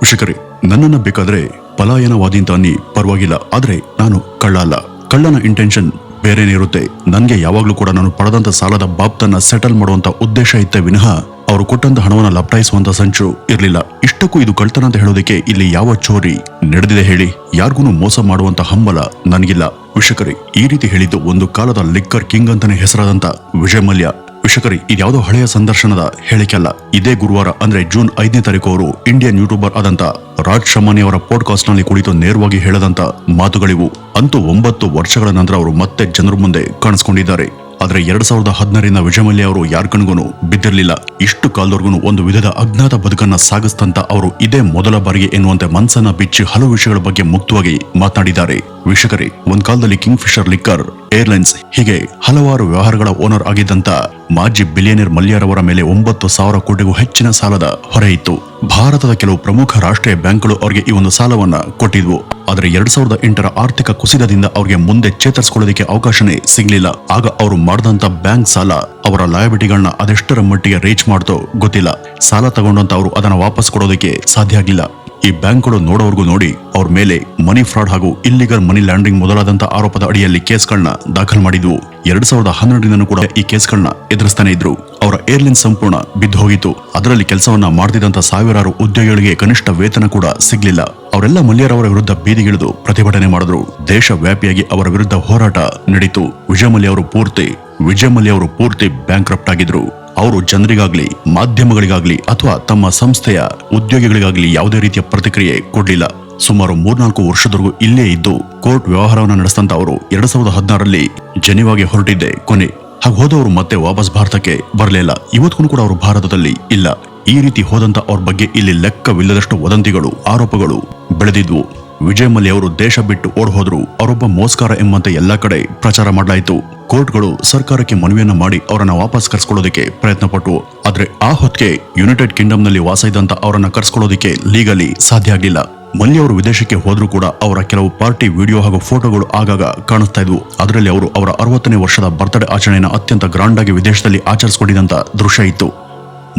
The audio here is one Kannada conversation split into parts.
ವೀಕ್ಷಕರೇ, ನನ್ನನ್ನು ಬೇಕಾದ್ರೆ ಪಲಾಯನವಾದಿ ಅಂತ ಪರವಾಗಿಲ್ಲ, ಆದರೆ ನಾನು ಕಳ್ಳ ಅಲ್ಲ. ಕಳ್ಳನ ಇಂಟೆನ್ಷನ್ ಬೇರೆನೇ ಇರುತ್ತೆ. ನನಗೆ ಯಾವಾಗಲೂ ಕೂಡ ನಾನು ಪಡೆದಂತ ಸಾಲದ ಬಾಬ್ತನ್ನ ಸೆಟಲ್ ಮಾಡುವಂತ ಉದ್ದೇಶ ಇತ್ತ ವಿನಃ ಅವರು ಕೊಟ್ಟಂತ ಹಣವನ್ನು ಲಪಟಾಯಿಸುವಂತ ಸಂಚು ಇರಲಿಲ್ಲ. ಇಷ್ಟಕ್ಕೂ ಇದು ಕಳ್ತನ ಅಂತ ಹೇಳೋದಕ್ಕೆ ಇಲ್ಲಿ ಯಾವ ಚೋರಿ ನಡೆದಿದೆ ಹೇಳಿ? ಯಾರಿಗೂ ಮೋಸ ಮಾಡುವಂತ ಹಂಬಲ ನನಗಿಲ್ಲ. ವಿಷಕರಿ ಈ ರೀತಿ ಹೇಳಿದ್ದು ಒಂದು ಕಾಲದ ಲಿಕ್ಕರ್ ಕಿಂಗ್ ಅಂತಾನೆ ಹೆಸರಾದಂತ ವಿಜಯ್ ಮಲ್ಯ ವಿಷಕರಿ ಇದ್ಯಾವುದೋ ಹಳೆಯ ಸಂದರ್ಶನದ ಹೇಳಿಕೆಲ್ಲ ಇದೇ ಗುರುವಾರ, ಅಂದ್ರೆ ಜೂನ್ ಐದನೇ ತಾರೀಕು ಅವರು ಇಂಡಿಯನ್ ಯೂಟ್ಯೂಬರ್ ಆದಂತ ರಾಜ್ ಶಮಾನಿ ಅವರ ಪಾಡ್ಕಾಸ್ಟ್ನಲ್ಲಿ ಕುಳಿತು ನೇರವಾಗಿ ಹೇಳದಂತ ಮಾತುಗಳಿವು. ಅಂತೂ ಒಂಬತ್ತು ವರ್ಷಗಳ ನಂತರ ಅವರು ಮತ್ತೆ ಜನರ ಮುಂದೆ ಕಾಣಿಸ್ಕೊಂಡಿದ್ದಾರೆ. ಆದ್ರೆ ಎರಡ್ ಸಾವಿರದ ಹದಿನಾರರಿಂದ ವಿಜಯಮಲ್ಯ ಅವರು ಯಾರ ಕಣ್ಗೂ ಬಿದ್ದಿರಲಿಲ್ಲ. ಇಷ್ಟು ಕಾಲದವರೆಗೂ ಒಂದು ವಿಧದ ಅಜ್ಞಾತ ಬದುಕನ್ನ ಸಾಗಿಸ್ತಂತ ಅವರು ಇದೇ ಮೊದಲ ಬಾರಿಗೆ ಎನ್ನುವಂತೆ ಮನ್ಸನ್ನ ಬಿಚ್ಚಿ ಹಲವು ವಿಷಯಗಳ ಬಗ್ಗೆ ಮುಕ್ತವಾಗಿ ಮಾತನಾಡಿದ್ದಾರೆ. ವೀಕ್ಷಕರೇ, ಒಂದ್ ಕಾಲದಲ್ಲಿ ಕಿಂಗ್ ಫಿಶರ್ ಲಿಕ್ಕರ್, ಏರ್ಲೈನ್ಸ್ ಹೀಗೆ ಹಲವಾರು ವ್ಯವಹಾರಗಳ ಓನರ್ ಆಗಿದ್ದಂತ ಮಾಜಿ ಬಿಲಿಯನರ್ ಮಲ್ಯರವರ ಮೇಲೆ ಒಂಬತ್ತು ಸಾವಿರ ಕೋಟಿಗೂ ಹೆಚ್ಚಿನ ಸಾಲದ ಹೊರೆ ಇತ್ತು. ಭಾರತದ ಕೆಲವು ಪ್ರಮುಖ ರಾಷ್ಟ್ರೀಯ ಬ್ಯಾಂಕ್ಗಳು ಅವರಿಗೆ ಈ ಒಂದು ಸಾಲವನ್ನ ಕೊಟ್ಟಿದ್ವು. ಆದರೆ ಎರಡ್ ಸಾವಿರದ ಎಂಟರ ಆರ್ಥಿಕ ಕುಸಿತದಿಂದ ಅವರಿಗೆ ಮುಂದೆ ಚೇತರಿಸಿಕೊಳ್ಳೋದಕ್ಕೆ ಅವಕಾಶನೇ ಸಿಗಲಿಲ್ಲ. ಆಗ ಅವರು ಮಾಡಿದಂತ ಬ್ಯಾಂಕ್ ಸಾಲ ಅವರ ಲಯಾಬಿಟಿಗಳನ್ನ ಅದೆಷ್ಟರ ಮಟ್ಟಿಗೆ ರೀಚ್ ಮಾಡ್ತೋ ಗೊತ್ತಿಲ್ಲ. ಸಾಲ ತಗೊಂಡಂತ ಅವರು ಅದನ್ನ ವಾಪಸ್ ಕೊಡೋದಕ್ಕೆ ಸಾಧ್ಯ ಆಗಿಲ್ಲ ಈ ಬ್ಯಾಂಕ್ಗಳು ನೋಡೋವರೆಗೂ ನೋಡಿ ಅವ್ರ ಮೇಲೆ ಮನಿ ಫ್ರಾಡ್ ಹಾಗೂ ಇಲ್ಲಿಗಲ್ ಮನಿ ಲ್ಯಾಂಡ್ರಿಂಗ್ ಮೊದಲಾದಂತ ಆರೋಪದ ಅಡಿಯಲ್ಲಿ ಕೇಸ್ಗಳನ್ನ ದಾಖಲು ಮಾಡಿದ್ವು. ಎರಡ್ ಸಾವಿರದ ಹನ್ನೆರಡರಿಂದನೂ ಕೂಡ ಈ ಕೇಸ್ಗಳನ್ನ ಎದುರಿಸ್ತಾನೆ ಇದ್ರು. ಅವರ ಏರ್ಲೈನ್ ಸಂಪೂರ್ಣ ಬಿದ್ದು ಹೋಗಿತ್ತು. ಅದರಲ್ಲಿ ಕೆಲಸವನ್ನ ಮಾಡ್ತಿದ್ದಂತ ಸಾವಿರಾರು ಉದ್ಯೋಗಿಗಳಿಗೆ ಕನಿಷ್ಠ ವೇತನ ಕೂಡ ಸಿಗ್ಲಿಲ್ಲ. ಅವರೆಲ್ಲ ಮಲ್ಯರವರ ವಿರುದ್ಧ ಬೀದಿಗಿಳಿದು ಪ್ರತಿಭಟನೆ ಮಾಡಿದ್ರು. ದೇಶವ್ಯಾಪಿಯಾಗಿ ಅವರ ವಿರುದ್ಧ ಹೋರಾಟ ನಡೀತು. ವಿಜಯ ಮಲ್ಯ ಅವರು ಪೂರ್ತಿ, ವಿಜಯ ಮಲ್ಯ ಅವರು ಪೂರ್ತಿ ಬ್ಯಾಂಕ್ ಆಗಿದ್ರು. ಅವರು ಜನರಿಗಾಗ್ಲಿ, ಮಾಧ್ಯಮಗಳಿಗಾಗ್ಲಿ ಅಥವಾ ತಮ್ಮ ಸಂಸ್ಥೆಯ ಉದ್ಯೋಗಿಗಳಿಗಾಗ್ಲಿ ಯಾವುದೇ ರೀತಿಯ ಪ್ರತಿಕ್ರಿಯೆ ಕೊಡಲಿಲ್ಲ. ಸುಮಾರು ಮೂರ್ನಾಲ್ಕು ವರ್ಷದವರೆಗೂ ಇಲ್ಲೇ ಇದ್ದು, ಕೋರ್ಟ್ ವ್ಯವಹಾರವನ್ನು ನಡೆಸಿದಂತ ಅವರು ಎರಡ್ ಸಾವಿರದ ಹದಿನಾರರಲ್ಲಿ ಜೆನಿವಾಗೆ ಹೊರಟಿದ್ದೆ ಕೊನೆ. ಹಾಗೆ ಹೋದವರು ಮತ್ತೆ ವಾಪಸ್ ಭಾರತಕ್ಕೆ ಬರಲಿಲ್ಲ ಇವತ್ತಿಗೂ ಕೂಡ ಅವರು ಭಾರತದಲ್ಲಿ ಇಲ್ಲ. ಈ ರೀತಿ ಹೋದಂತ ಅವ್ರ ಬಗ್ಗೆ ಇಲ್ಲಿ ಲೆಕ್ಕವಿಲ್ಲದಷ್ಟು ವದಂತಿಗಳು, ಆರೋಪಗಳು ಬೆಳೆದಿದ್ವು. ವಿಜಯ್ ಮಲ್ಯ ಅವರು ದೇಶ ಬಿಟ್ಟು ಓಡ್ ಹೋದ್ರು ಅವರೊಬ್ಬ ಮೋಸ್ಕಾರ ಎಂಬಂತೆ ಎಲ್ಲಾ ಕಡೆ ಪ್ರಚಾರ ಮಾಡಲಾಯಿತು. ಕೋರ್ಟ್ಗಳು ಸರ್ಕಾರಕ್ಕೆ ಮನವಿಯನ್ನ ಮಾಡಿ ಅವರನ್ನ ವಾಪಸ್ ಕರ್ಸ್ಕೊಳ್ಳೋದಕ್ಕೆ ಪ್ರಯತ್ನ ಪಟ್ಟವು ಆದ್ರೆ ಆ ಹೊತ್ತಿಗೆ ಯುನೈಟೆಡ್ ಕಿಂಗ್ಡಮ್ನಲ್ಲಿ ವಾಸ ಇದ್ದಂತ ಅವರನ್ನ ಕರ್ಸ್ಕೊಳ್ಳೋದಕ್ಕೆ ಲೀಗಲಿ ಸಾಧ್ಯ ಆಗಲಿಲ್ಲ. ಮಲ್ಯ ಅವರು ವಿದೇಶಕ್ಕೆ ಹೋದ್ರೂ ಕೂಡ ಅವರ ಕೆಲವು ಪಾರ್ಟಿ ವಿಡಿಯೋ ಹಾಗೂ ಫೋಟೋಗಳು ಆಗಾಗ ಕಾಣಿಸ್ತಾ ಇದ್ವು. ಅದರಲ್ಲಿ ಅವರು ಅವರ ಅರವತ್ತನೇ ವರ್ಷದ ಬರ್ತ್ಡೇ ಆಚರಣೆಯನ್ನು ಅತ್ಯಂತ ಗ್ರಾಂಡ್ ಆಗಿ ವಿದೇಶದಲ್ಲಿ ಆಚರಿಸಿಕೊಂಡಿದ್ದಂತ ದೃಶ್ಯ ಇತ್ತು.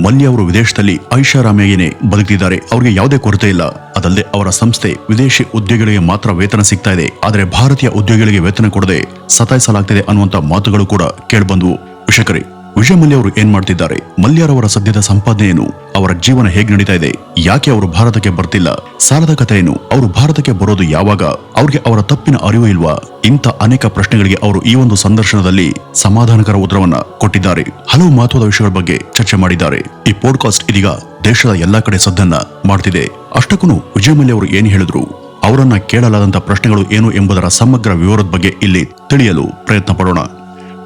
ಮಲ್ಯ ಅವರು ವಿದೇಶದಲ್ಲಿ ಐಷಾರಾಮಿಯಾಗಿನೇ ಬದುಕಿದ್ದಾರೆ ಅವರಿಗೆ ಯಾವುದೇ ಕೊರತೆ ಇಲ್ಲ. ಅದಲ್ಲದೆ ಅವರ ಸಂಸ್ಥೆ ವಿದೇಶಿ ಉದ್ಯೋಗಿಗಳಿಗೆ ಮಾತ್ರ ವೇತನ ಸಿಗ್ತಾ ಇದೆ. ಆದರೆ ಭಾರತೀಯ ಉದ್ಯೋಗಿಗಳಿಗೆ ವೇತನ ಕೊಡದೆ ಸತಾಯಿಸಲಾಗ್ತಿದೆ ಅನ್ನುವಂತ ಮಾತುಗಳು ಕೂಡ ಕೇಳಿಬಂದವು. ವಿಷಕರೇ ವಿಜಯ ಮಲ್ಯ ಅವರು ಏನ್ ಮಾಡ್ತಿದ್ದಾರೆ? ಮಲ್ಯರವರ ಸದ್ಯದ ಸಂಪಾದನೆ ಏನು? ಅವರ ಜೀವನ ಹೇಗೆ ನಡೀತಾ ಇದೆ? ಯಾಕೆ ಅವರು ಭಾರತಕ್ಕೆ ಬರ್ತಿಲ್ಲ? ಸಾಲದ ಕಥೆ ಏನು? ಅವರು ಭಾರತಕ್ಕೆ ಬರೋದು ಯಾವಾಗ? ಅವ್ರಿಗೆ ಅವರ ತಪ್ಪಿನ ಅರಿವು ಇಲ್ವಾ? ಇಂಥ ಅನೇಕ ಪ್ರಶ್ನೆಗಳಿಗೆ ಅವರು ಈ ಒಂದು ಸಂದರ್ಶನದಲ್ಲಿ ಸಮಾಧಾನಕರ ಉತ್ತರವನ್ನ ಕೊಟ್ಟಿದ್ದಾರೆ. ಹಲವು ಮಹತ್ವದ ವಿಷಯಗಳ ಬಗ್ಗೆ ಚರ್ಚೆ ಮಾಡಿದ್ದಾರೆ. ಈ ಪಾಡ್ಕಾಸ್ಟ್ ಇದೀಗ ದೇಶದ ಎಲ್ಲಾ ಕಡೆ ಸದ್ದನ್ನ ಮಾಡ್ತಿದೆ. ಅಷ್ಟಕ್ಕೂ ವಿಜಯ ಮಲ್ಯ ಅವರು ಏನ್ ಹೇಳಿದ್ರು? ಅವರನ್ನ ಕೇಳಲಾದಂತ ಪ್ರಶ್ನೆಗಳು ಏನು ಎಂಬುದರ ಸಮಗ್ರ ವಿವರದ ಬಗ್ಗೆ ಇಲ್ಲಿ ತಿಳಿಯಲು ಪ್ರಯತ್ನ ಪಡೋಣ.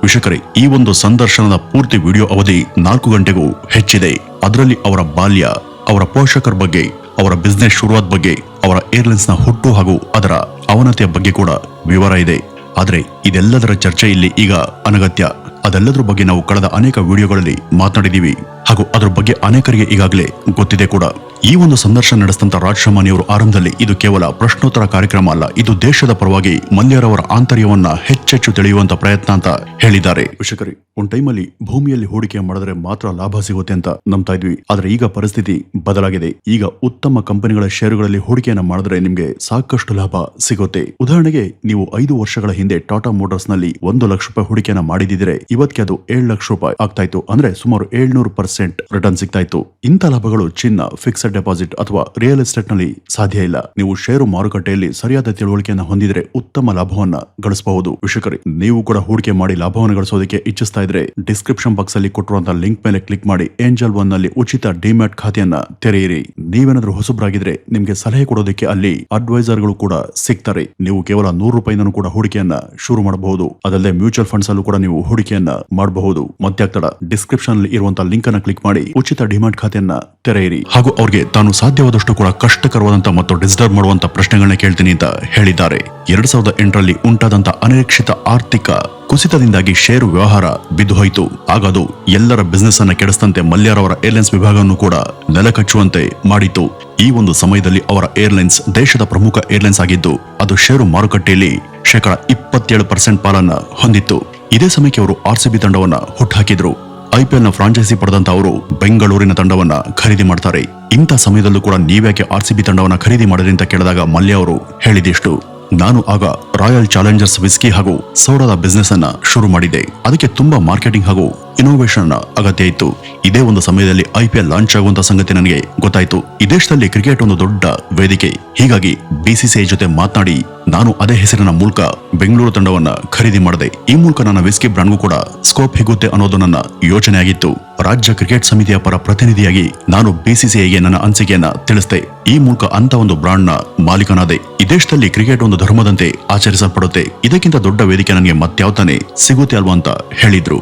ವಿಷಕರೇ ಈ ಒಂದು ಸಂದರ್ಶನದ ಪೂರ್ತಿ ವಿಡಿಯೋ ಅವಧಿ ನಾಲ್ಕು ಗಂಟೆಗೂ ಹೆಚ್ಚಿದೆ. ಅದರಲ್ಲಿ ಅವರ ಬಾಲ್ಯ, ಅವರ ಪೋಷಕರ ಬಗ್ಗೆ, ಅವರ ಬಿಸ್ನೆಸ್ ಶುರುವಾದ ಬಗ್ಗೆ, ಅವರ ಏರ್ಲೈನ್ಸ್ನ ಹುಟ್ಟು ಹಾಗೂ ಅದರ ಅವನತಿಯ ಬಗ್ಗೆ ಕೂಡ ವಿವರ ಇದೆ. ಆದರೆ, ಇದೆಲ್ಲದರ ಚರ್ಚೆ ಇಲ್ಲಿ ಈಗ ಅನಗತ್ಯ. ಅದೆಲ್ಲದರ ಬಗ್ಗೆ ನಾವು ಕಳೆದ ಅನೇಕ ವಿಡಿಯೋಗಳಲ್ಲಿ ಮಾತನಾಡಿದೀವಿ ಹಾಗೂ ಅದರ ಬಗ್ಗೆ ಅನೇಕರಿಗೆ ಈಗಾಗಲೇ ಗೊತ್ತಿದೆ ಕೂಡ. ಈ ಒಂದು ಸಂದರ್ಶನ ನಡೆಸಿದಂತ ರಾಜ್ ಶಮಾನಿ ಅವರು ಆರಂಭದಲ್ಲಿ ಇದು ಕೇವಲ ಪ್ರಶ್ನೋತ್ತರ ಕಾರ್ಯಕ್ರಮ ಅಲ್ಲ, ಇದು ದೇಶದ ಪರವಾಗಿ ಮಲ್ಯರವರ ಆಂತರ್ಯವನ್ನ ಹೆಚ್ಚೆಚ್ಚು ತಿಳಿಯುವಂತ ಪ್ರಯತ್ನ ಅಂತ ಹೇಳಿದ್ದಾರೆ. ವಿಷಕರಿ ಒಂದ್ ಟೈಮಲ್ಲಿ ಭೂಮಿಯಲ್ಲಿ ಹೂಡಿಕೆ ಮಾಡಿದ್ರೆ ಮಾತ್ರ ಲಾಭ ಸಿಗುತ್ತೆ ಅಂತ ನಂಬ್ತಾ ಇದ್ವಿ. ಆದ್ರೆ ಈಗ ಪರಿಸ್ಥಿತಿ ಬದಲಾಗಿದೆ. ಈಗ ಉತ್ತಮ ಕಂಪನಿಗಳ ಷೇರುಗಳಲ್ಲಿ ಹೂಡಿಕೆಯನ್ನ ಮಾಡಿದ್ರೆ ನಿಮಗೆ ಸಾಕಷ್ಟು ಲಾಭ ಸಿಗುತ್ತೆ. ಉದಾಹರಣೆಗೆ, ನೀವು ಐದು ವರ್ಷಗಳ ಹಿಂದೆ ಟಾಟಾ ಮೋಟರ್ಸ್ನಲ್ಲಿ ಒಂದು ಲಕ್ಷ ರೂಪಾಯಿ ಹೂಡಿಕೆಯನ್ನ ಮಾಡಿದಿದ್ರೆ ಇವತ್ತಿಗೆ ಅದು ಏಳು ಲಕ್ಷ ರೂಪಾಯಿ ಆಗ್ತಾ ಇತ್ತು ಅಂದ್ರೆ ಸುಮಾರು ಏಳ್ನೂರು ಪರ್ಸೆಂಟ್ ರಿಟರ್ನ್ ಸಿಗ್ತಾ ಇತ್ತು ಇಂಥ ಲಾಭಗಳು ಚಿನ್ನ ಫಿಕ್ಸ್ಡ್ ಡೆಪಾಸಿಟ್ ಅಥವಾ ರಿಯಲ್ ಎಸ್ಟೇಟ್ನಲ್ಲಿ ಸಾಧ್ಯ ಇಲ್ಲ. ನೀವು ಷೇರು ಮಾರುಕಟ್ಟೆಯಲ್ಲಿ ಸರಿಯಾದ ತಿಳುವಳಿಕೆಯನ್ನು ಹೊಂದಿದ್ರೆ ಉತ್ತಮ ಲಾಭವನ್ನ ಗಳಿಸಬಹುದು. ವಿಷಕರಿ ನೀವು ಕೂಡ ಹೂಡಿಕೆ ಮಾಡಿ ಲಾಭವನ್ನು ಗಳಿಸೋದಕ್ಕೆ ಇಚ್ಛಿಸ್ತಾ ಇದ್ರೆ ಡಿಸ್ಕ್ರಿಪ್ಷನ್ ಬಾಕ್ಸ್ ಅಲ್ಲಿ ಕೊಟ್ಟಿರುವಂತಹ ಲಿಂಕ್ ಮೇಲೆ ಕ್ಲಿಕ್ ಮಾಡಿ ಏಂಜಲ್ ಒನ್ನಲ್ಲಿ ಉಚಿತ ಡಿಮ್ಯಾಟ್ ಖಾತೆಯನ್ನ ತೆರೆಯಿರಿ. ನೀವೇನಾದ್ರೂ ಹೊಸಬ್ರಾಗಿದ್ರೆ ನಿಮ್ಗೆ ಸಲಹೆ ಕೊಡೋದಕ್ಕೆ ಅಲ್ಲಿ ಅಡ್ವೈಸರ್ಗಳು ಕೂಡ ಸಿಗ್ತಾರೆ. ನೀವು ಕೇವಲ ನೂರು ರೂಪಾಯಿಂದನೂ ಕೂಡ ಹೂಡಿಕೆಯನ್ನ ಶುರು ಮಾಡಬಹುದು. ಅದಲ್ಲದೆ ಮ್ಯೂಚುವಲ್ ಫಂಡ್ಸ್ ಅಲ್ಲೂ ಕೂಡ ನೀವು ಹೂಡಿಕೆಯನ್ನ ಮಾಡಬಹುದು. ಮತ್ಯಾಗ್ತಡ ಡಿಸ್ಕ್ರಿಪ್ಷನ್ ಅಲ್ಲಿ ಇರುವಂತ ಲಿಂಕ್ ಅನ್ನ ಕ್ಲಿಕ್ ಮಾಡಿ ಉಚಿತ ಡಿಮ್ಯಾಟ್ ಖಾತೆಯನ್ನ ತೆರೆಯಿರಿ. ಹಾಗೂ ಅವ್ರಿಗೆ ತಾನು ಸಾಧ್ಯವಾದಷ್ಟು ಕೂಡ ಕಷ್ಟಕರವಾದಂತ ಮತ್ತು ಡಿಸ್ಟರ್ಬ್ ಮಾಡುವಂತ ಪ್ರಶ್ನೆಗಳನ್ನ ಕೇಳ್ತೀನಿ ಅಂತ ಹೇಳಿದ್ದಾರೆ. ಎರಡ್ ಸಾವಿರದ ಎಂಟರಲ್ಲಿ ಉಂಟಾದಂತ ಅನಿರೀಕ್ಷಿತ ಆರ್ಥಿಕ ಕುಸಿತದಿಂದಾಗಿ ಷೇರು ವ್ಯವಹಾರ ಬಿದ್ದು ಹೋಯಿತು ಆಗದು ಎಲ್ಲರ ಬಿಸ್ನೆಸ್ ಅನ್ನ ಕೆಡಿಸಿದಂತೆ ಮಲ್ಯರವರ ಏರ್ಲೈನ್ಸ್ ವಿಭಾಗವನ್ನು ಕೂಡ ನೆಲಕಚ್ಚುವಂತೆ ಮಾಡಿತು ಈ ಒಂದು ಸಮಯದಲ್ಲಿ ಅವರ ಏರ್ಲೈನ್ಸ್ ದೇಶದ ಪ್ರಮುಖ ಏರ್ಲೈನ್ಸ್ ಆಗಿದ್ದು, ಅದು ಷೇರು ಮಾರುಕಟ್ಟೆಯಲ್ಲಿ ಶೇಕಡ ಇಪ್ಪತ್ತೇಳು ಪರ್ಸೆಂಟ್ ಪಾಲನ್ನ ಹೊಂದಿತ್ತು. ಇದೇ ಸಮಯಕ್ಕೆ ಅವರು ಆರ್ಸಿಬಿ ತಂಡವನ್ನ ಹುಟ್ಟಾಕಿದ್ರು ಐಪಿಎಲ್ನ ಫ್ರಾಂಚೈಸಿ ಪಡೆದಂತ ಅವರು ಬೆಂಗಳೂರಿನ ತಂಡವನ್ನ ಖರೀದಿ ಮಾಡ್ತಾರೆ. ಇಂಥ ಸಮಯದಲ್ಲೂ ಕೂಡ ನೀವ್ಯಾಕೆ ಆರ್ ಸಿ ಬಿ ತಂಡವನ್ನ ಖರೀದಿ ಮಾಡಿದ್ರಿ ಅಂತ ಕೇಳಿದಾಗ ಮಲ್ಯ ಅವರು ಹೇಳಿದಿಷ್ಟು. ನಾನು ಆಗ ರಾಯಲ್ ಚಾಲೆಂಜರ್ಸ್ ವಿಸ್ಕಿ ಹಾಗೂ ಸೌರದ ಬಿಸ್ನೆಸ್ ಅನ್ನ ಶುರು ಮಾಡಿದೆ ಅದಕ್ಕೆ ತುಂಬಾ ಮಾರ್ಕೆಟಿಂಗ್ ಹಾಗೂ ಇನೋವೇಷನ್ ಅಗತ್ಯ ಇತ್ತು. ಇದೇ ಒಂದು ಸಮಯದಲ್ಲಿ ಐಪಿಎಲ್ ಲಾಂಚ್ ಆಗುವಂತ ಸಂಗತಿ ನನಗೆ ಗೊತ್ತಾಯ್ತು. ಈ ದೇಶದಲ್ಲಿ ಕ್ರಿಕೆಟ್ ಒಂದು ದೊಡ್ಡ ವೇದಿಕೆ. ಹೀಗಾಗಿ ಬಿಸಿಸಿಐ ಜೊತೆ ಮಾತನಾಡಿ ನಾನು ಅದೇ ಹೆಸರಿನ ಮೂಲಕ ಬೆಂಗಳೂರು ತಂಡವನ್ನ ಖರೀದಿ ಮಾಡಿದೆ, ಈ ಮೂಲಕ ನನ್ನ ವಿಸ್ಕಿ ಬ್ರಾಂಡ್ಗೂ ಕೂಡ ಸ್ಕೋಪ್ ಹಿಗುತ್ತೆ ಅನ್ನೋದು ನನ್ನ ಯೋಚನೆ ಆಗಿತ್ತು ರಾಜ್ಯ ಕ್ರಿಕೆಟ್ ಸಮಿತಿಯ ಪರ ಪ್ರತಿನಿಧಿಯಾಗಿ ನಾನು ಬಿಸಿಸಿಐಗೆ ನನ್ನ ಅನಿಸಿಕೆಯನ್ನ ತಿಳಿಸಿದೆ. ಈ ಮೂಲಕ ಅಂತ ಒಂದು ಬ್ರಾಂಡ್ನ ಮಾಲೀಕನಾದೆ. ಈ ದೇಶದಲ್ಲಿ ಕ್ರಿಕೆಟ್ ಒಂದು ಧರ್ಮದಂತೆ ಆಚರಿಸಲ್ಪಡುತ್ತೆ. ಇದಕ್ಕಿಂತ ದೊಡ್ಡ ವೇದಿಕೆ ನನಗೆ ಮತ್ಯಾವತಾನೆ ಸಿಗುತ್ತೆ ಅಲ್ವಾ ಅಂತ ಹೇಳಿದ್ರು.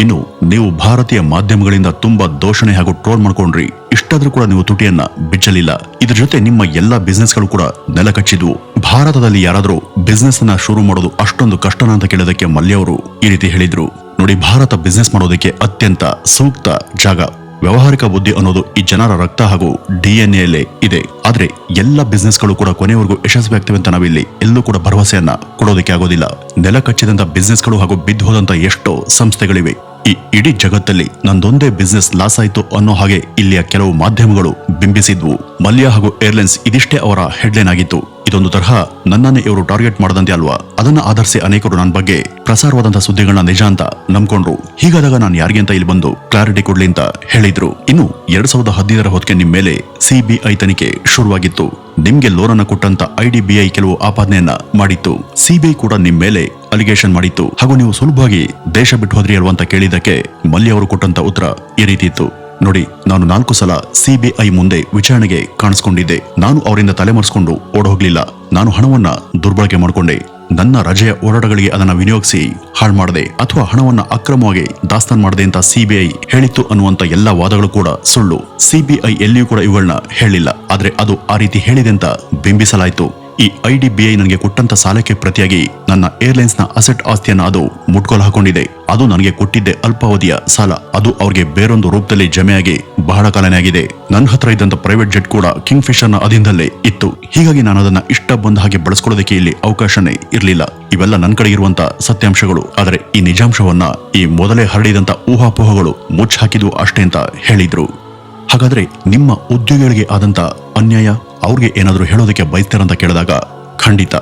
ಇನ್ನು ನೀವು ಭಾರತೀಯ ಮಾಧ್ಯಮಗಳಿಂದ ತುಂಬಾ ದೋಷಣೆ ಹಾಗೂ ಟ್ರೋಲ್ ಮಾಡ್ಕೊಂಡ್ರಿ. ಇಷ್ಟಾದ್ರೂ ಕೂಡ ನೀವು ತುಟಿಯನ್ನ ಬಿಚ್ಚಲಿಲ್ಲ. ಇದ್ರ ಜೊತೆ ನಿಮ್ಮ ಎಲ್ಲಾ ಬಿಸ್ನೆಸ್ಗಳು ಕೂಡ ನೆಲ ಕಚ್ಚಿದ್ವು. ಭಾರತದಲ್ಲಿ ಯಾರಾದರೂ ಬಿಸ್ನೆಸ್ ಅನ್ನ ಶುರು ಮಾಡೋದು ಅಷ್ಟೊಂದು ಕಷ್ಟನ ಅಂತ ಕೇಳೋದಕ್ಕೆ ಮಲ್ಯ ಅವರು ಈ ರೀತಿ ಹೇಳಿದ್ರು. ನೋಡಿ, ಭಾರತ ಬಿಸ್ನೆಸ್ ಮಾಡೋದಕ್ಕೆ ಅತ್ಯಂತ ಸೂಕ್ತ ಜಾಗ ವ್ಯವಹಾರಿಕ ಬುದ್ಧಿ ಅನ್ನೋದು ಈ ಜನರ ರಕ್ತ ಹಾಗೂ ಡಿಎನ್ಎ ಇದೆ. ಆದರೆ ಎಲ್ಲ ಬಿಸ್ನೆಸ್ಗಳು ಕೂಡ ಕೊನೆವರೆಗೂ ಯಶಸ್ವಿ ಆಗ್ತವೆ ಅಂತ ನಾವಿಲ್ಲಿ ಎಲ್ಲೂ ಕೂಡ ಭರವಸೆಯನ್ನ ಕೊಡೋದಕ್ಕೆ ಆಗೋದಿಲ್ಲ. ನೆಲ ಕಚ್ಚಿದಂತ ಬಿಸ್ನೆಸ್ಗಳು ಹಾಗೂ ಬಿದ್ದು ಹೋದಂತ ಎಷ್ಟೋ ಸಂಸ್ಥೆಗಳಿವೆ. ಈ ಇಡೀ ಜಗತ್ತಲ್ಲಿ ನಂದೊಂದೇ ಬಿಸ್ನೆಸ್ ಲಾಸ್ ಆಯಿತು ಅನ್ನೋ ಹಾಗೆ ಇಲ್ಲಿಯ ಕೆಲವು ಮಾಧ್ಯಮಗಳು ಬಿಂಬಿಸಿದ್ವು. ಮಲ್ಯ ಹಾಗೂ ಏರ್ಲೈನ್ಸ್ ಇದಿಷ್ಟೇ ಅವರ ಹೆಡ್ಲೈನ್ ಆಗಿತ್ತು. ಇದೊಂದು ತರಹ ನನ್ನನ್ನೇ ಇವರು ಟಾರ್ಗೆಟ್ ಮಾಡದಂತೆ ಅಲ್ವಾ? ಅದನ್ನ ಆಧರಿಸಿ ಅನೇಕರು ನನ್ನ ಬಗ್ಗೆ ಪ್ರಸಾರವಾದಂತಹ ಸುದ್ದಿಗಳನ್ನ ನಿಜ ಅಂತ ನಂಬ್ಕೊಂಡ್ರು. ಹೀಗಾದಾಗ ನಾನು ಯಾರಿಗೆ ಅಂತ ಇಲ್ಲಿ ಬಂದು ಕ್ಲಾರಿಟಿ ಕೊಡ್ಲಿ ಅಂತ ಹೇಳಿದ್ರು. ಇನ್ನು ಎರಡ್ ಸಾವಿರದ ಹದಿನೈದರ ಹೊತ್ತಿಗೆ ನಿಮ್ಮ ಮೇಲೆ ಸಿಬಿಐ ತನಿಖೆ ಶುರುವಾಗಿತ್ತು. ನಿಮ್ಗೆ ಲೋನ್ ಅನ್ನ ಕೊಟ್ಟಂತ ಐಡಿಬಿಐ ಕೆಲವು ಆಪಾದನೆಯನ್ನ ಮಾಡಿತ್ತು. ಸಿಬಿಐ ಕೂಡ ನಿಮ್ ಮೇಲೆ ಅಲಿಗೇಷನ್ ಮಾಡಿತ್ತು. ಹಾಗೂ ನೀವು ಸುಲಭವಾಗಿ ದೇಶ ಬಿಟ್ಟು ಹೋದ್ರಿ ಅಲ್ವಾ ಅಂತ ಕೇಳಿದಕ್ಕೆ ಮಲ್ಯ ಅವರು ಕೊಟ್ಟಂತ ಉತ್ತರ ಈ ರೀತಿ ಇತ್ತು. ನೋಡಿ, ನಾನು ನಾಲ್ಕು ಸಲ ಸಿಬಿಐ ಮುಂದೆ ವಿಚಾರಣೆಗೆ ಕಾಣಿಸ್ಕೊಂಡಿದ್ದೆ. ನಾನು ಅವರಿಂದ ತಲೆಮರೆಸ್ಕೊಂಡು ಓಡೋಗ್ಲಿಲ್ಲ. ನಾನು ಹಣವನ್ನ ದುರ್ಬಳಕೆ ಮಾಡಿಕೊಂಡೆ. ನನ್ನ ರಜೆಯ ಹೋರಾಟಗಳಿಗೆ ಅದನ್ನ ವಿನಿಯೋಗಿಸಿ ಹಾಳು ಮಾಡದೆ. ಅಥವಾ ಹಣವನ್ನ ಅಕ್ರಮವಾಗಿ ದಾಸ್ತಾನ್ ಮಾಡದೆ ಅಂತ ಸಿಬಿಐ ಹೇಳಿತ್ತು ಅನ್ನುವಂತ ಎಲ್ಲ ವಾದಗಳು ಕೂಡ ಸುಳ್ಳು. ಸಿಬಿಐ ಎಲ್ಲಿಯೂ ಕೂಡ ಇವುಗಳನ್ನ ಹೇಳಿಲ್ಲ. ಆದ್ರೆ ಅದು ಆ ರೀತಿ ಹೇಳಿದೆ ಅಂತ ಬಿಂಬಿಸಲಾಯಿತು. ಈ ಐಡಿಬಿಐ ನನಗೆ ಕೊಟ್ಟಂತ ಸಾಲಕ್ಕೆ ಪ್ರತಿಯಾಗಿ ನನ್ನ ಏರ್ಲೈನ್ಸ್ನ ಅಸೆಟ್ ಆಸ್ತಿಯನ್ನ ಅದು ಮುಟ್ಕೊಲು ಹಾಕೊಂಡಿದೆ. ಅದು ನನಗೆ ಕೊಟ್ಟಿದ್ದೆ ಅಲ್ಪಾವಧಿಯ ಸಾಲ. ಅದು ಅವ್ರಿಗೆ ಬೇರೊಂದು ರೂಪದಲ್ಲಿ ಜಮೆಯಾಗಿ ಬಹಳ ಕಾಲನೇ ಆಗಿದೆ. ನನ್ನ ಹತ್ರ ಇದ್ದಂತ ಪ್ರೈವೇಟ್ ಜೆಟ್ ಕೂಡ ಕಿಂಗ್ ಫಿಶರ್ನ ಅಧೀನದಲ್ಲೇ ಇತ್ತು. ಹೀಗಾಗಿ ನಾನು ಅದನ್ನ ಇಷ್ಟ ಬಂದ ಹಾಗೆ ಬಳಸ್ಕೊಳ್ಳೋದಕ್ಕೆ ಇಲ್ಲಿ ಅವಕಾಶನೇ ಇರಲಿಲ್ಲ. ಇವೆಲ್ಲ ನನ್ನ ಕಡೆ ಇರುವಂತ ಸತ್ಯಾಂಶಗಳು. ಆದರೆ ಈ ನಿಜಾಂಶವನ್ನ ಈ ಮೊದಲೇ ಹರಡಿದಂತ ಊಹಾಪೋಹಗಳು ಮುಚ್ಚ ಹಾಕಿದ್ವು ಅಷ್ಟೇ ಅಂತ ಹೇಳಿದ್ರು. ಹಾಗಾದ್ರೆ ನಿಮ್ಮ ಉದ್ಯೋಗಿಗಳಿಗೆ ಆದಂತ ಅನ್ಯಾಯ, ಅವ್ರಿಗೆ ಏನಾದರೂ ಹೇಳೋದಕ್ಕೆ ಬಯಸ್ತಾರಂತ ಕೇಳಿದಾಗ, ಖಂಡಿತ.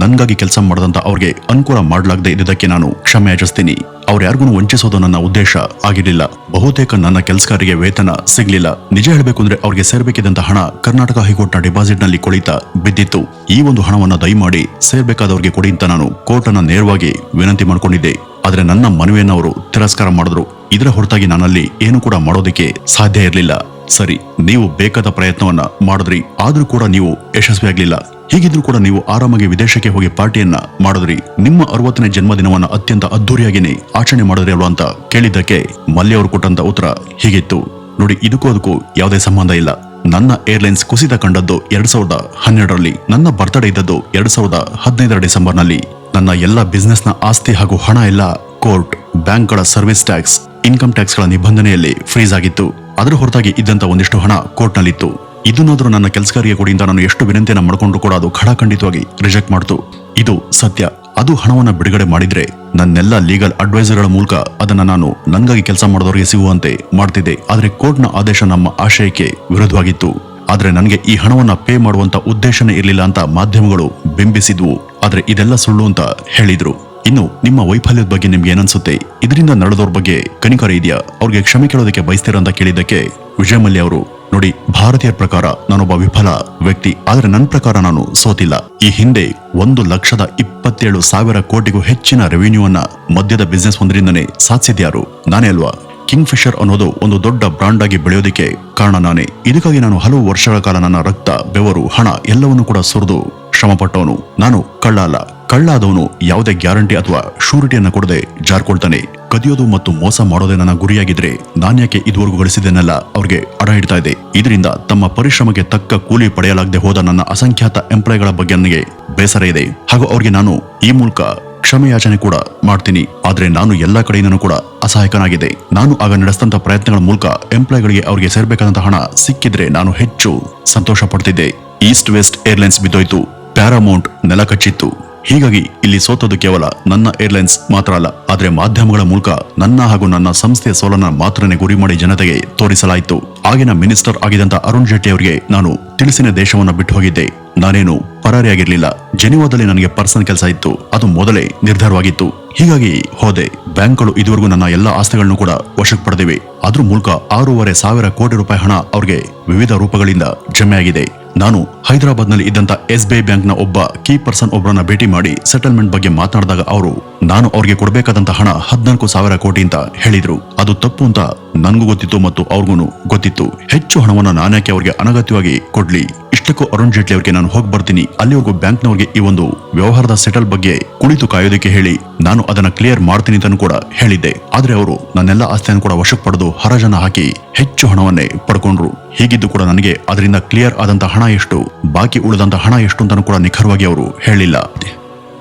ನನ್ಗಾಗಿ ಕೆಲಸ ಮಾಡದಂತ ಅವ್ರಿಗೆ ಅನುಕೂಲ ಮಾಡಲಾಗದೆ ಇದ್ದಕ್ಕೆ ನಾನು ಕ್ಷಮೆ ಯಾಚಿಸ್ತೀನಿ ಅವ್ರು ಯಾರಿಗೂ ವಂಚಿಸೋದು ನನ್ನ ಉದ್ದೇಶ ಆಗಿರಲಿಲ್ಲ. ಬಹುತೇಕ ನನ್ನ ಕೆಲಸಗಾರರಿಗೆ ವೇತನ ಸಿಗ್ಲಿಲ್ಲ. ನಿಜ ಹೇಳಬೇಕು ಅಂದ್ರೆ ಅವ್ರಿಗೆ ಸೇರ್ಬೇಕಿದ್ದಂತ ಹಣ ಕರ್ನಾಟಕ ಹೈಕೋರ್ಟ್ನ ಡಿಪಾಸಿಟ್ನಲ್ಲಿ ಕೊಳಿತ ಬಿದ್ದಿತ್ತು. ಈ ಒಂದು ಹಣವನ್ನ ದಯಮಾಡಿ ಸೇರ್ಬೇಕಾದವ್ರಿಗೆ ಕೊಡಿ ಅಂತ ನಾನು ಕೋರ್ಟ್ ನೇರವಾಗಿ ವಿನಂತಿ ಮಾಡಿಕೊಂಡಿದ್ದೆ. ಆದರೆ ನನ್ನ ಮನವಿಯನ್ನು ಅವರು ತಿರಸ್ಕಾರ ಮಾಡಿದ್ರು. ಇದರ ಹೊರತಾಗಿ ನನ್ನಲ್ಲಿ ಏನು ಕೂಡ ಮಾಡೋದಕ್ಕೆ ಸಾಧ್ಯ ಇರಲಿಲ್ಲ. ಸರಿ, ನೀವು ಬೇಕಾದ ಪ್ರಯತ್ನವನ್ನ ಮಾಡಿದ್ರಿ, ಆದ್ರೂ ಕೂಡ ನೀವು ಯಶಸ್ವಿ ಆಗ್ಲಿಲ್ಲ. ಹೀಗಿದ್ರು ಕೂಡ ನೀವು ಆರಾಮಾಗಿ ವಿದೇಶಕ್ಕೆ ಹೋಗಿ ಪಾರ್ಟಿಯನ್ನ ಮಾಡಿದ್ರಿ. ನಿಮ್ಮ ಅರವತ್ತನೇ ಜನ್ಮದಿನವನ್ನ ಅತ್ಯಂತ ಅದ್ದೂರಿಯಾಗಿನೇ ಆಚರಣೆ ಮಾಡಿದ್ರಿ ಅಲ್ವಾ ಅಂತ ಕೇಳಿದ್ದಕ್ಕೆ ಮಲ್ಯ ಅವರು ಕೊಟ್ಟಂತ ಉತ್ತರ ಹೀಗಿತ್ತು. ನೋಡಿ, ಇದಕ್ಕೂ ಅದಕ್ಕೂ ಯಾವುದೇ ಸಂಬಂಧ ಇಲ್ಲ. ನನ್ನ ಏರ್ಲೈನ್ಸ್ ಕುಸಿತ ಕಂಡದ್ದು ಎರಡ್ ಸಾವಿರದ ಹನ್ನೆರಡರಲ್ಲಿ. ನನ್ನ ಬರ್ತ್ಡೇ ಇದ್ದದ್ದು ಎರಡ್ ಸಾವಿರದ ಹದಿನೈದರ ಡಿಸೆಂಬರ್ನಲ್ಲಿ. ನನ್ನ ಎಲ್ಲ ನ ಆಸ್ತಿ ಹಾಗೂ ಹಣ ಎಲ್ಲ ಕೋರ್ಟ್, ಬ್ಯಾಂಕ್ಗಳ ಸರ್ವಿಸ್ ಟ್ಯಾಕ್ಸ್ ಇನ್ಕಮ್ ಟ್ಯಾಕ್ಸ್ಗಳ ನಿಬಂಧನೆಯಲ್ಲಿ ಫ್ರೀಸ್ ಆಗಿತ್ತು. ಅದರ ಹೊರತಾಗಿ ಇದ್ದಂತ ಒಂದಿಷ್ಟು ಹಣ ಕೋರ್ಟ್ನಲ್ಲಿತ್ತು. ಇದನ್ನಾದರೂ ನನ್ನ ಕೆಲಸಗಾರಿಗೆ ಕೊಡಿ ಅಂತ ನಾನು ಎಷ್ಟು ವಿನಂತಿಯನ್ನು ಮಾಡಿಕೊಂಡು ಕೂಡ ಅದು ಖಡಾಖಂಡಿತವಾಗಿ ರಿಜೆಕ್ಟ್ ಮಾಡ್ತು. ಇದು ಸತ್ಯ. ಅದು ಹಣವನ್ನು ಬಿಡುಗಡೆ ಮಾಡಿದ್ರೆ ನನ್ನೆಲ್ಲ ಲೀಗಲ್ ಅಡ್ವೈಸರ್ಗಳ ಮೂಲಕ ಅದನ್ನು ನಾನು ನನಗಾಗಿ ಕೆಲಸ ಮಾಡಿದವರಿಗೆ ಸಿಗುವಂತೆ ಮಾಡ್ತಿದ್ದೆ. ಆದರೆ ಕೋರ್ಟ್ನ ಆದೇಶ ನಮ್ಮ ಆಶಯಕ್ಕೆ ವಿರುದ್ಧವಾಗಿತ್ತು. ಆದರೆ ನನಗೆ ಈ ಹಣವನ್ನು ಪೇ ಮಾಡುವಂತ ಉದ್ದೇಶನೇ ಇರಲಿಲ್ಲ ಅಂತ ಮಾಧ್ಯಮಗಳು ಬಿಂಬಿಸಿದ್ವು. ಆದರೆ ಇದೆಲ್ಲ ಸುಳ್ಳು ಅಂತ ಹೇಳಿದ್ರು. ಇನ್ನು ನಿಮ್ಮ ವೈಫಲ್ಯದ ಬಗ್ಗೆ ನಿಮ್ಗೆ ಏನನ್ಸುತ್ತೆ? ಇದರಿಂದ ನಡೆದವ್ರ ಬಗ್ಗೆ ಕನಿಕರ ಇದೆಯಾ? ಅವ್ರಿಗೆ ಕ್ಷಮೆ ಕೇಳೋದಕ್ಕೆ ಬಯಸ್ತೀರಾ ಅಂತ ಕೇಳಿದ್ದಕ್ಕೆ ವಿಜಯ ಮಲ್ಯ ಅವರು, ನೋಡಿ, ಭಾರತೀಯರ ಪ್ರಕಾರ ನಾನೊಬ್ಬ ವಿಫಲ ವ್ಯಕ್ತಿ, ಆದರೆ ನನ್ನ ಪ್ರಕಾರ ನಾನು ಸೋತಿಲ್ಲ. ಈ ಹಿಂದೆ ಒಂದು ಲಕ್ಷದ ಇಪ್ಪತ್ತೇಳು ಸಾವಿರ ಕೋಟಿಗೂ ಹೆಚ್ಚಿನ ರೆವಿನ್ಯೂ ಅನ್ನ ಮದ್ಯದ ಬಿಸ್ನೆಸ್ ಒಂದರಿಂದನೇ ಸಾಧಿಸಿದ್ಯಾರು? ನಾನೇ ಅಲ್ವಾ? ಕಿಂಗ್ ಫಿಶರ್ ಅನ್ನೋದು ಒಂದು ದೊಡ್ಡ ಬ್ರಾಂಡ್ ಆಗಿ ಬೆಳೆಯೋದಕ್ಕೆ ಕಾರಣ ನಾನೇ. ಇದಕ್ಕಾಗಿ ನಾನು ಹಲವು ವರ್ಷಗಳ ಕಾಲ ನನ್ನ ರಕ್ತ, ಬೆವರು, ಹಣ ಎಲ್ಲವನ್ನೂ ಕೂಡ ಸುರಿದು ಶ್ರಮಪಟ್ಟವನು. ನಾನು ಕಳ್ಳ ಅಲ್ಲ. ಕಳ್ಳ ಆದವನು ಯಾವುದೇ ಗ್ಯಾರಂಟಿ ಅಥವಾ ಶೂರಿಟಿಯನ್ನು ಕೊಡದೆ ಜಾರ್ಕೊಳ್ತಾನೆ. ಕದಿಯೋದು ಮತ್ತು ಮೋಸ ಮಾಡೋದೇ ನನ್ನ ಗುರಿಯಾಗಿದ್ರೆ ನಾನ್ಯಾಕೆ ಇದುವರೆಗೂ ಗಳಿಸಿದ್ದೇನೆಲ್ಲ ಅವ್ರಿಗೆ ಅಡ ಇಡ್ತಾ ಇದೆ ಇದರಿಂದ ತಮ್ಮ ಪರಿಶ್ರಮಕ್ಕೆ ತಕ್ಕ ಕೂಲಿ ಪಡೆಯಲಾಗದೆ ಹೋದ ನನ್ನ ಅಸಂಖ್ಯಾತ ಎಂಪ್ಲಾಯ್ಗಳ ಬಗ್ಗೆ ನನಗೆ ಬೇಸರ ಇದೆ. ಹಾಗೂ ಅವ್ರಿಗೆ ನಾನು ಈ ಮೂಲಕ ಕ್ಷಮೆಯಾಚನೆ ಕೂಡ ಮಾಡ್ತೀನಿ. ಆದರೆ ನಾನು ಎಲ್ಲ ಕಡೆಯಿಂದನೂ ಕೂಡ ಅಸಹಾಯಕನಾಗಿದೆ. ನಾನು ಆಗ ನಡೆಸಿದಂತ ಪ್ರಯತ್ನಗಳ ಮೂಲಕ ಎಂಪ್ಲಾಯ್ಗಳಿಗೆ ಅವರಿಗೆ ಸೇರ್ಬೇಕಾದಂತಹ ಹಣ ಸಿಕ್ಕಿದ್ರೆ ನಾನು ಹೆಚ್ಚು ಸಂತೋಷ ಪಡ್ತಿದ್ದೆ. ಈಸ್ಟ್ ವೆಸ್ಟ್ ಏರ್ಲೈನ್ಸ್ ಬಿದ್ದೋಯ್ತು. ಪ್ಯಾರಾಮೌಂಟ್ ನೆಲ ಕಚ್ಚಿತ್ತು ಹೀಗಾಗಿ ಇಲ್ಲಿ ಸೋತದ್ದು ಕೇವಲ ನನ್ನ ಏರ್ಲೈನ್ಸ್ ಮಾತ್ರ ಅಲ್ಲ, ಆದರೆ ಮಾಧ್ಯಮಗಳ ಮೂಲಕ ನನ್ನ ಹಾಗೂ ನನ್ನ ಸಂಸ್ಥೆಯ ಸೋಲನ್ನ ಮಾತ್ರನೇ ಗುರಿ ಮಾಡಿ ಜನತೆಗೆ ತೋರಿಸಲಾಯಿತು. ಆಗಿನ ಮಿನಿಸ್ಟರ್ ಆಗಿದಂತ ಅರುಣ್ ಜೇಟ್ಲಿ ಅವರಿಗೆ ನಾನು ತಿಳಿಸಿನ ದೇಶವನ್ನು ಬಿಟ್ಟು ಹೋಗಿದ್ದೆ. ನಾನೇನು ಪರಾರಿಯಾಗಿರಲಿಲ್ಲ ಜೆನಿವಾದಲ್ಲಿ ನನಗೆ ಪರ್ಸನ್ ಕೆಲಸ ಇತ್ತು. ಅದು ಮೊದಲೇ ನಿರ್ಧಾರವಾಗಿತ್ತು. ಹೀಗಾಗಿ ಹೋದೆ. ಬ್ಯಾಂಕ್ಗಳು ಇದುವರೆಗೂ ನನ್ನ ಎಲ್ಲ ಆಸ್ತಿಗಳನ್ನು ಕೂಡ ವಶಕ್ಕೆ ಪಡೆದಿವೆ. ಅದ್ರ ಮೂಲಕ ಆರೂವರೆ ಸಾವಿರ ಕೋಟಿ ರೂಪಾಯಿ ಹಣ ಅವ್ರಿಗೆ ವಿವಿಧ ರೂಪಗಳಿಂದ ಜಮೆ ಆಗಿದೆ ನಾನು ಹೈದರಾಬಾದ್ನಲ್ಲಿ ಇದ್ದಂತ ಎಸ್ ಬಿ ಐ ಬ್ಯಾಂಕ್ನ ಒಬ್ಬ ಕೀ ಪರ್ಸನ್ ಒಬ್ಬರನ್ನ ಭೇಟಿ ಮಾಡಿ ಸೆಟಲ್ಮೆಂಟ್ ಬಗ್ಗೆ ಮಾತನಾಡಿದಾಗ ಅವರು, ನಾನು ಅವ್ರಿಗೆ ಕೊಡಬೇಕಾದಂಥ ಹಣ ಹದಿನಾಲ್ಕು ಸಾವಿರ ಕೋಟಿ ಅಂತ ಹೇಳಿದ್ರು. ಅದು ತಪ್ಪು ಅಂತ ನನ್ಗೂ ಗೊತ್ತಿತ್ತು ಮತ್ತು ಅವ್ರಿಗೂ ಗೊತ್ತಿತ್ತು. ಹೆಚ್ಚು ಹಣವನ್ನು ನಾನ್ಯಾಕೆ ಅವರಿಗೆ ಅನಗತ್ಯವಾಗಿ ಕೊಡ್ಲಿ? ಇಷ್ಟಕ್ಕೂ ಅರುಣ್ ಜೇಟ್ಲಿ ಅವರಿಗೆ ನಾನು ಹೋಗಿ ಬರ್ತೀನಿ. ಅಲ್ಲಿವರೆಗೂ ಬ್ಯಾಂಕ್ನವ್ರಿಗೆ ಈ ಒಂದು ವ್ಯವಹಾರದ ಸೆಟಲ್ ಬಗ್ಗೆ ಕುಳಿತು ಕಾಯೋದಕ್ಕೆ ಹೇಳಿ, ನಾನು ಅದನ್ನ ಕ್ಲಿಯರ್ ಮಾಡ್ತೀನಿ ಅಂತಾನು ಕೂಡ ಹೇಳಿದ್ದೆ. ಆದ್ರೆ ಅವರು ನನ್ನೆಲ್ಲ ಆಸ್ತಿಯನ್ನು ಕೂಡ ವಶಕ್ಕೆ ಪಡೆದು ಹರಾಜನ ಹಾಕಿ ಹೆಚ್ಚು ಹಣವನ್ನೇ ಪಡ್ಕೊಂಡ್ರು. ಹೀಗಿದ್ದು ಕೂಡ ನನಗೆ ಅದರಿಂದ ಕ್ಲಿಯರ್ ಆದಂತ ಹಣ ಎಷ್ಟು, ಬಾಕಿ ಉಳಿದಂತ ಹಣ ಎಷ್ಟು ಅಂತಾನು ಕೂಡ ನಿಖರವಾಗಿ ಅವರು ಹೇಳಿಲ್ಲ.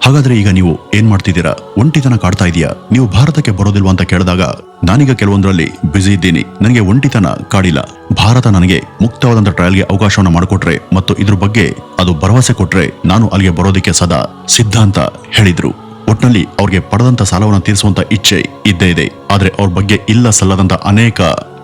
ಹಾಗಾದ್ರೆ ಈಗ ನೀವು ಏನ್ ಮಾಡ್ತಿದ್ದೀರಾ? ಒಂಟಿತನ ಕಾಡ್ತಾ ಇದೆಯಾ? ನೀವು ಭಾರತಕ್ಕೆ ಬರೋದಿಲ್ವಾ ಅಂತ ಕೇಳಿದಾಗ, ನಾನೀಗ ಕೆಲವೊಂದರಲ್ಲಿ ಬ್ಯುಸಿ ಇದ್ದೀನಿ. ನನಗೆ ಒಂಟಿತನ ಕಾಡಿಲ್ಲ. ಭಾರತ ನನಗೆ ಮುಕ್ತವಾದಂತ ಟ್ರಯಲ್ಗೆ ಅವಕಾಶವನ್ನ ಮಾಡಿಕೊಟ್ರೆ ಮತ್ತು ಇದ್ರ ಬಗ್ಗೆ ಅದು ಭರವಸೆ ಕೊಟ್ರೆ ನಾನು ಅಲ್ಲಿಗೆ ಬರೋದಕ್ಕೆ ಸದಾ ಸಿದ್ಧ ಅಂತ ಹೇಳಿದ್ರು. ಒಟ್ನಲ್ಲಿ ಅವ್ರಿಗೆ ಪಡೆದಂತ ಸಾಲವನ್ನು ತೀರಿಸುವಂತ ಇಚ್ಛೆ ಇದ್ದೇ ಇದೆ. ಆದ್ರೆ ಅವ್ರ ಬಗ್ಗೆ ಇಲ್ಲ ಸಲ್ಲದಂತ ಅನೇಕ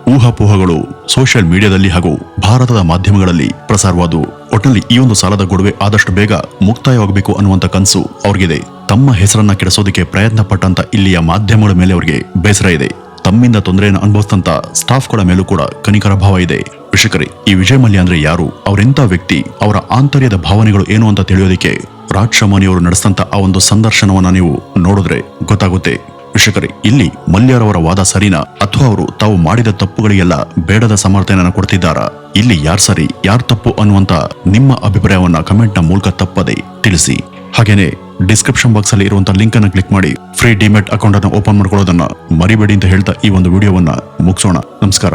ಊಹಾಪೋಹಗಳು ಸೋಷಿಯಲ್ ಮೀಡಿಯಾದಲ್ಲಿ ಹಾಗೂ ಭಾರತದ ಮಾಧ್ಯಮಗಳಲ್ಲಿ ಪ್ರಸಾರವಾದವು. ಒಟ್ನಲ್ಲಿ ಈ ಒಂದು ಸಾಲದ ಗೊಡವೆ ಆದಷ್ಟು ಬೇಗ ಮುಕ್ತಾಯವಾಗಬೇಕು ಅನ್ನುವಂತ ಕನಸು ಅವ್ರಿಗಿದೆ. ತಮ್ಮ ಹೆಸರನ್ನ ಕೆಡಿಸೋದಕ್ಕೆ ಪ್ರಯತ್ನ ಪಟ್ಟಂತ ಇಲ್ಲಿಯ ಮಾಧ್ಯಮಗಳ ಮೇಲೆ ಅವರಿಗೆ ಬೇಸರ ಇದೆ. ತಮ್ಮಿಂದ ತೊಂದರೆಯನ್ನು ಅನುಭವಿಸಿದಂತ ಸ್ಟಾಫ್ಗಳ ಮೇಲೂ ಕೂಡ ಕನಿಕರ ಭಾವ ಇದೆ. ವೀಕ್ಷಕರೇ, ಈ ವಿಜಯ್ ಮಲ್ಯ ಅಂದ್ರೆ ಯಾರು? ಅವರೆಂತ ವ್ಯಕ್ತಿ? ಅವರ ಆಂತರ್ಯದ ಭಾವನೆಗಳು ಏನು ಅಂತ ತಿಳಿಯೋದಕ್ಕೆ ರಾಜ್ ಶಮಾನಿಯವರು ನಡೆಸಿದಂತ ಆ ಒಂದು ಸಂದರ್ಶನವನ್ನ ನೀವು ನೋಡಿದ್ರೆ ಗೊತ್ತಾಗುತ್ತೆ. ವೀಕ್ಷಕರೇ, ಇಲ್ಲಿ ಮಲ್ಯರವರ ವಾದ ಸರಿನಾ? ಅಥವಾ ಅವರು ತಾವು ಮಾಡಿದ ತಪ್ಪುಗಳಿಗೆಲ್ಲ ಬೇಡದ ಸಮರ್ಥನೆಯನ್ನು ಕೊಡ್ತಿದ್ದಾರಾ? ಇಲ್ಲಿ ಯಾರ್ ಸರಿ, ಯಾರ್ ತಪ್ಪು ಅನ್ನುವಂತ ನಿಮ್ಮ ಅಭಿಪ್ರಾಯವನ್ನ ಕಮೆಂಟ್ನ ಮೂಲಕ ತಪ್ಪದೆ ತಿಳಿಸಿ. ಹಾಗೇನೆ, ಡಿಸ್ಕ್ರಿಪ್ಷನ್ ಬಾಕ್ಸ್ ಅಲ್ಲಿ ಇರುವಂತಹ ಲಿಂಕ್ ಅನ್ನು ಕ್ಲಿಕ್ ಮಾಡಿ, ಫ್ರೀ ಡಿಮೆಟ್ ಅಕೌಂಟ್ ಅನ್ನು ಓಪನ್ ಮಾಡ್ಕೊಳ್ಳೋದನ್ನ ಮರಿಬೇಡಿ ಅಂತ ಹೇಳ್ತಾ ಈ ಒಂದು ವಿಡಿಯೋವನ್ನ ಮುಗಿಸೋಣ. ನಮಸ್ಕಾರ.